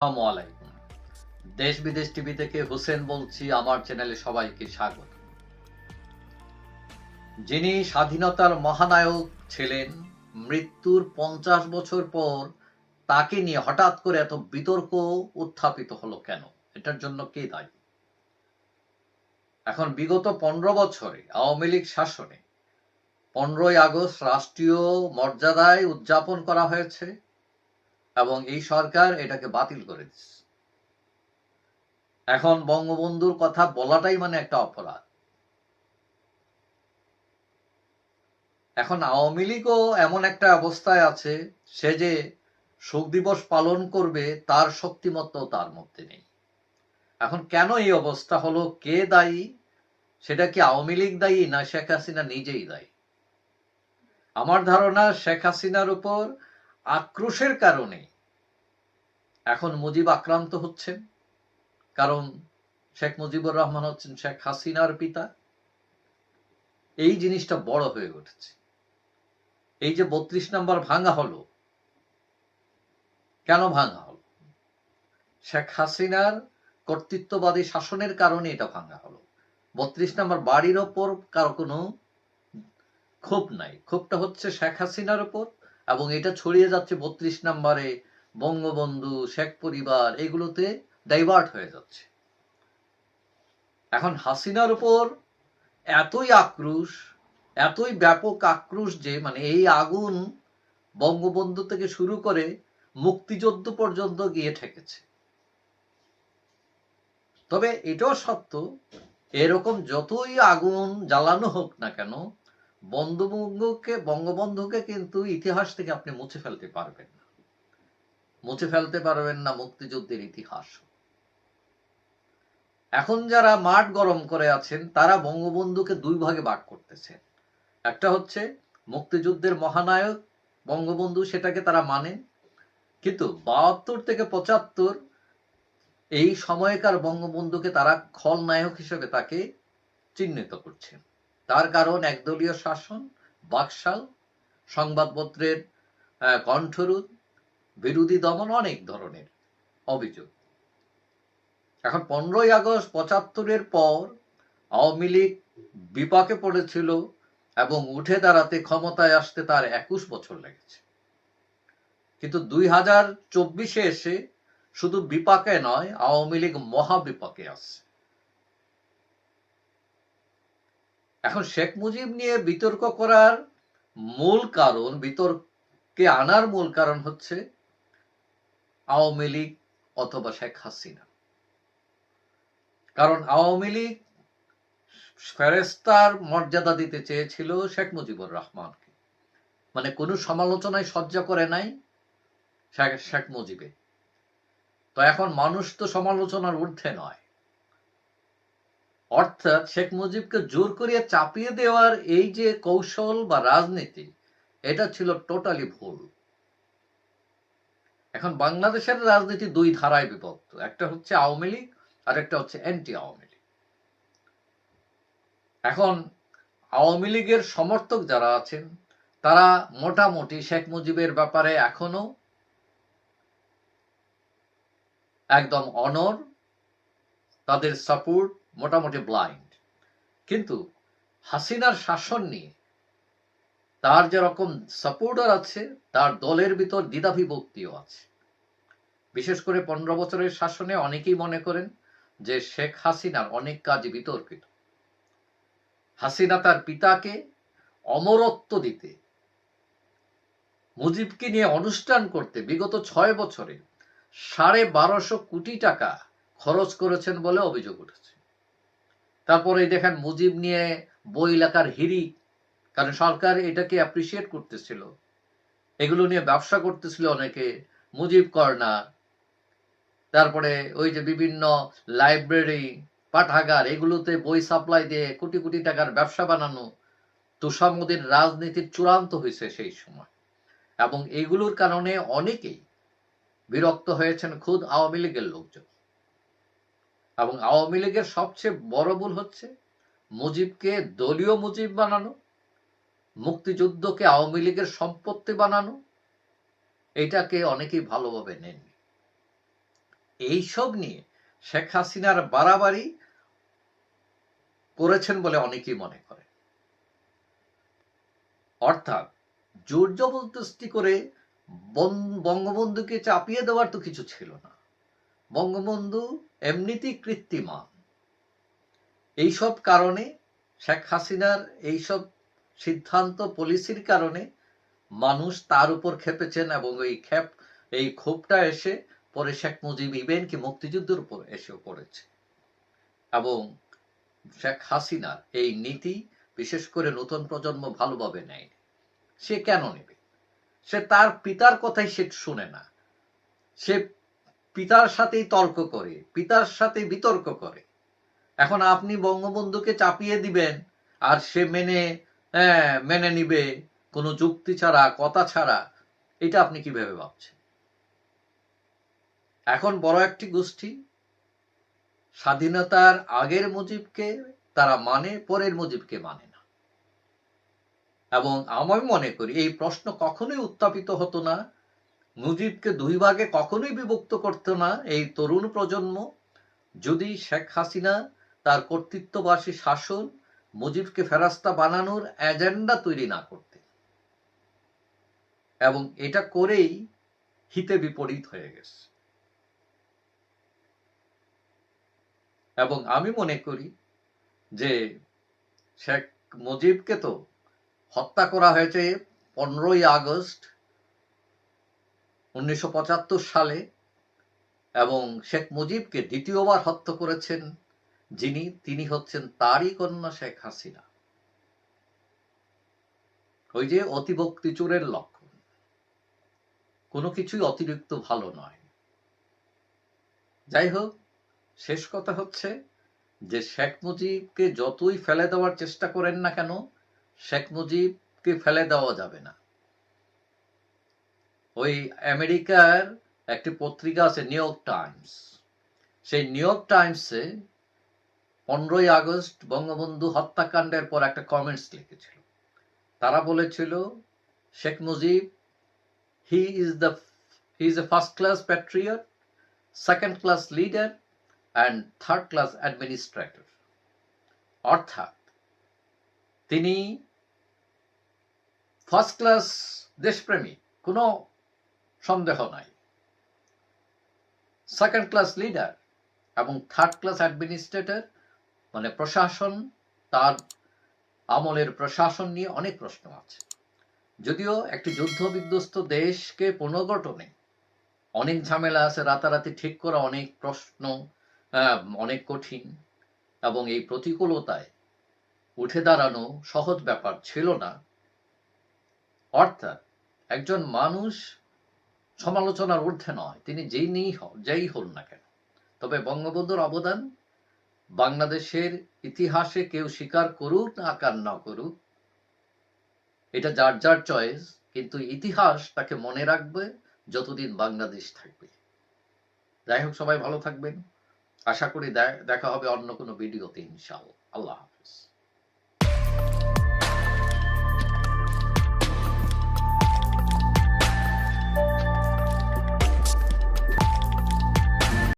আসসালামু দেশ বিদেশ টিভি থেকে হোসেন বলছি, আমার চ্যানেলে সবাইকে স্বাগত। যিনি স্বাধীনতার মহানায়ক ছিলেন, মৃত্যুর পঞ্চাশ বছর পর তাকে নিয়ে হঠাৎ করে এত বিতর্ক উত্থাপিত হলো কেন? এটার জন্য কে দায়ী? এখন বিগত পনেরো বছরে আওয়ামী লীগ শাসনে পনেরোই আগস্ট রাষ্ট্রীয় মর্যাদায় উদযাপন করা হয়েছে। এবং এই সরকার এটাকে বাতিল করে দিচ্ছে এখন বঙ্গবন্ধুর কথা বলাটাই মানে একটা অপরাধ। এখন আওয়ামী লীগও এমন একটা অবস্থায় আছে, সে যে শোক দিবস পালন করবে, তার শক্তিমত্তাও তার মধ্যে নেই। এখন কেন এই অবস্থা হলো, কে দায়ী, সেটা কি আওয়ামী লীগ দায়ী না শেখ হাসিনা নিজেই দায়ী? আমার ধারণা শেখ হাসিনার উপর আক্রোশের কারণে এখন মুজিব আক্রান্ত হচ্ছেন কারণ শেখ মুজিবুর রহমান হচ্ছেন শেখ হাসিনার পিতা। এই জিনিসটা বড় হয়ে উঠেছে। এই যে বত্রিশ নম্বর ভাঙা হলো, কেন ভাঙা হলো? শেখ হাসিনার কর্তৃত্ববাদী শাসনের কারণে এটা ভাঙা হলো। বত্রিশ নম্বর বাড়ির ওপর কারও কোনো ক্ষোভ নাই। ক্ষোভটা হচ্ছে শেখ হাসিনার উপর এবং এটা ছড়িয়ে যাচ্ছে বত্রিশ নম্বরে বঙ্গবন্ধু, শেখ পরিবার, এগুলোতে ডাইভার্ট হয়ে যাচ্ছে। এখন হাসিনার উপর এতই আক্রোশ, এতই ব্যাপক আক্রোশ যে মানে এই আগুন বঙ্গবন্ধু থেকে শুরু করে মুক্তিযুদ্ধ পর্যন্ত গিয়ে ঠেকেছে। তবে এটাও সত্য, এরকম যতই আগুন জ্বালানো হোক না কেন বঙ্গবন্ধুকে বঙ্গবন্ধুকে কিন্তু ইতিহাস থেকে আপনি মুছে ফেলতে পারবেন না। মুছে ফেলতে পারবেন না মুক্তিযুদ্ধের ইতিহাস। এখন যারা মাঠ গরম করে আছেন, তারা বঙ্গবন্ধুকে দুই ভাগে ভাগ করতেছেন। একটা হচ্ছে মুক্তিযুদ্ধের মহানায়ক, বঙ্গবন্ধু সেটাকে তারা মানে। কিন্তু বাহাত্তর থেকে পঁচাত্তর এই সময়কার বঙ্গবন্ধুকে তারা খলনায়ক হিসেবে তাকে চিহ্নিত করছেন। তার কারণ একদলীয় শাসন, বাকশাল, সংবাদপত্রের কণ্ঠরোধ, বিরোধী দমন অনেক ধরনের অভিযোগ। এখন পনেরোই আগস্ট পঁচাত্তরের পর আওয়ামী লীগ বিপাকে পড়েছিল এবং উঠে দাঁড়াতে ক্ষমতায় আসতে তার একুশ বছর লেগেছে। কিন্তু দুই হাজার চব্বিশে এসে শুধু বিপাকে নয়, আওয়ামী লীগ মহাবিপাকে আসছে। এখন শেখ মুজিব নিয়ে বিতর্ক করার মূল কারণ, বিতর্কে আনার মূল কারণ হচ্ছে আওয়ামী লীগ অথবা শেখ হাসিনা। কারণ আওয়ামী লীগ ফেরেস্তার মর্যাদা দিতে চেয়েছিল শেখ মুজিবুর রহমানকে। মানে কোনো সমালোচনায় সজ্জা করে নাই শেখ মুজিবে। তো এখন মানুষ তো সমালোচনার ঊর্ধ্বে নয়। অর্থাৎ শেখ মুজিবকে জোর করিয়ে চাপিয়ে দেওয়ার এই যে কৌশল বা রাজনীতি, এটা ছিল টোটালি ভুল। এখন বাংলাদেশের রাজনীতি দুই ধারায় বিভক্ত, একটা হচ্ছে আওয়ামী লীগ আর একটা হচ্ছে অ্যান্টি আওয়ামী লীগ। এখন আওয়ামী লীগের সমর্থক যারা আছেন, তারা মোটামুটি শেখ মুজিবের ব্যাপারে এখনও একদম অনর তাদের সাপোর্ট মোটামুটি ব্লাইন্ড কিন্তু হাসিনার শাসন নিয়ে তার যেরকম সাপোর্টার আছে, তার দলের ভিতর দ্বিধাবিভক্তিও আছে। বিশেষ করে পনেরো বছরের শাসনে অনেকেই মনে করেন যে শেখ হাসিনার অনেক কাজ বিতর্কিত। হাসিনা তার পিতাকে অমরত্ব দিতে, মুজিবকে নিয়ে অনুষ্ঠান করতে বিগত ছয় বছরে সাড়ে বারোশো কোটি টাকা খরচ করেছেন বলে অভিযোগ উঠেছে। তারপরে দেখেন মুজিব নিয়ে বই লেখার হিরি কারণ সরকার এটাকে অ্যাপ্রিসিয়েট করতেছিল। এগুলো নিয়ে ব্যবসা করতেছিল অনেকে, মুজিব কর্নার, তারপরে ওই যে বিভিন্ন লাইব্রেরি পাঠাগার, এগুলোতে বই সাপ্লাই দিয়ে কোটি কোটি টাকার ব্যবসা বানানো তুষামুদের রাজনীতির চূড়ান্ত হয়েছে সেই সময়। এবং এগুলোর কারণে অনেকেই বিরক্ত হয়েছেন খুদ আওয়ামী লীগের লোকজন। এবং আওয়ামী লীগের সবচেয়ে বড় ভুল হচ্ছে মুজিবকে দলীয় মুজিব বানানো, মুক্তিযুদ্ধকে আওয়ামী লীগের সম্পত্তি বানানো। এটাকে অনেকেই ভালোভাবে নেননি। এইসব নিয়ে শেখ হাসিনার বাড়াবাড়ি করেছেন বলে অনেকেই মনে করে অর্থাৎ জোর জবরদস্তি করে বন- বঙ্গবন্ধুকে চাপিয়ে দেওয়ার তো কিছু ছিল না। বঙ্গবন্ধু এমনিতেই কৃত্রিমান এইসব কারণে শেখ হাসিনার এইসব সিদ্ধান্ত পলিসির কারণে মানুষ তার উপর খেপেছেন এবং এই ক্ষেপ এই ক্ষোভটা এসে পরে শেখ মুজিব ইভেন কি মুক্তিযুদ্ধের উপর এসেও পড়েছে। এবং শেখ হাসিনার এই নীতি বিশেষ করে নতুন প্রজন্ম ভালোভাবে নেয় সে কেন নেবে? সে তার পিতার কথাই সে শুনে না। সে পিতার সাথেই তর্ক করে, পিতার সাথে বিতর্ক করে। এখন আপনি বঙ্গবন্ধুকে চাপিয়ে দিবেন, আর সে মেনে হ্যাঁ মেনে নিবে, কোনো যুক্তি ছাড়া, কথা ছাড়া, এটা আপনি কীভাবে ভাবছেন? এখন বড় একটি গোষ্ঠী, স্বাধীনতার আগের মুজিবকে তারা মানে পরের মুজিবকে মানে না। এবং আমি মনে করি, এই প্রশ্ন কখনোই উত্থাপিত হতো না মুজিবকে দুই ভাগে কখনোই বিভক্ত করতো না এই তরুণ প্রজন্ম। যদি শেখ হাসিনা তার কর্তৃত্ববাসী শাসন মুজিবকে ফেরাস্তা বানানোর এজেন্ডা তৈরি না করতে এবং এটা করেই হিতে বিপরীত হয়ে গেছে। এবং আমি মনে করি যে শেখ মুজিবকে তো হত্যা করা হয়েছে পনেরোই আগস্ট উনিশশো পঁচাত্তর সালে এবং শেখ মুজিবকে দ্বিতীয়বার হত্যা করেছেন যিনি, তিনি হচ্ছেন তারই কন্যা শেখ হাসিনা। ওই যে অতিভক্তি চোরের লক্ষণ। কোনো কিছুই অতিরিক্ত ভালো নয়। যাই হোক, শেষ কথা হচ্ছে যে শেখ মুজিবকে যতই ফেলে দেওয়ার চেষ্টা করেন না কেন, শেখ মুজিবকে ফেলে দেওয়া যাবে না। ওই আমেরিকার একটি পত্রিকা আছে নিউ ইয়র্ক টাইমস সেই নিউ ইয়র্ক টাইমসে পনেরোই আগস্ট বঙ্গবন্ধু হত্যাকাণ্ডের পর একটা কমেন্টস লিখেছিল। তারা বলেছিল, Sheikh Mujib he is the he is a first class patriot second class leader and third class administrator অর্থাৎ, তিনি ফার্স্ট ক্লাস দেশপ্রেমী কোনো সন্দেহ নাই। সেকেন্ড ক্লাস লিডার এবং থার্ড ক্লাস অ্যাডমিনিস্ট্রেটর মানে প্রশাসন, তার আমলের প্রশাসন নিয়ে অনেক প্রশ্ন আছে। যদিও একটি যুদ্ধ বিধ্বস্ত দেশকে পুনর্গঠনে অনেক ঝামেলা আছে, রাতারাতি ঠিক করা অনেক প্রশ্ন অনেক কঠিন এবং এই প্রতিকূলতায় উঠে দাঁড়ানো সহজ ব্যাপার ছিল না। অর্থাৎ একজন মানুষ সমালোচনার ঊর্ধ্বে নয়। তিনি যেই নেই যেই হন না কেন। তবে বঙ্গবন্ধুর অবদান, বাংলাদেশের ইতিহাসে কেউ স্বীকার করুক না, আকার না করুক, এটা যার যার চয়েস, কিন্তু ইতিহাস তাকে মনে রাখবে যতদিন বাংলাদেশ থাকবে। যাই হোক, সবাই ভালো থাকবেন। আশা করি দেখা হবে অন্য কোনো ভিডিওতে, ইনশাআল্লাহ। আল্লাহ হাফিজ।